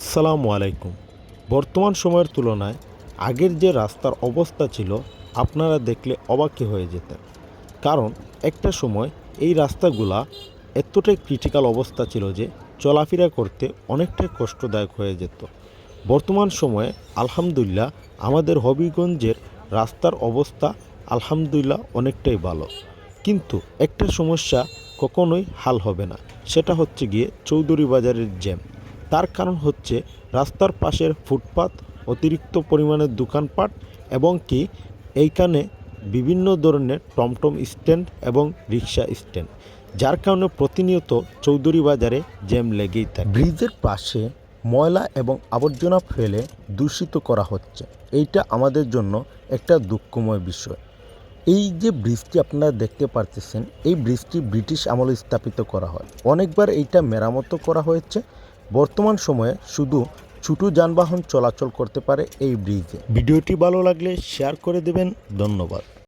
সালামু আলাইকুম। বর্তমান সময়ের তুলনায় আগের যে রাস্তার অবস্থা ছিল, আপনারা দেখলে অবাকি হয়ে যেতেন। কারণ একটা সময় এই রাস্তাগুলা এতটাই ক্রিটিক্যাল অবস্থা ছিল যে চলাফেরা করতে অনেকটাই কষ্টদায়ক হয়ে যেত। বর্তমান সময়ে আলহামদুলিল্লাহ আমাদের হবিগঞ্জের রাস্তার অবস্থা আলহামদুলিল্লাহ অনেকটাই ভালো। কিন্তু একটা সমস্যা কখনোই হাল হবে না, সেটা হচ্ছে গিয়ে চৌধুরী বাজারের জ্যাম। তার কারণ হচ্ছে রাস্তার পাশের ফুটপাত, অতিরিক্ত পরিমাণে দোকানপাট এবং কি এইখানে বিভিন্ন ধরনের টমটম স্ট্যান্ড এবং রিক্সা স্ট্যান্ড, যার কারণে প্রতিনিয়ত চৌধুরী বাজারে জ্যাম লেগেই থাকে। ব্রিজের পাশে ময়লা এবং আবর্জনা ফেলে দূষিত করা হচ্ছে। এইটা আমাদের জন্য একটা দুঃখময় বিষয়। এই যে ব্রিজটি আপনারা দেখতে পারতেছেন, এই ব্রিজটি ব্রিটিশ আমলে স্থাপিত করা হয়। অনেকবার এইটা মেরামত করা হয়েছে। বর্তমান সময়ে শুধু ছোটো যানবাহন চলাচল করতে পারে এই ব্রিজে। ভিডিওটি ভালো লাগলে শেয়ার করে দেবেন, ধন্যবাদ।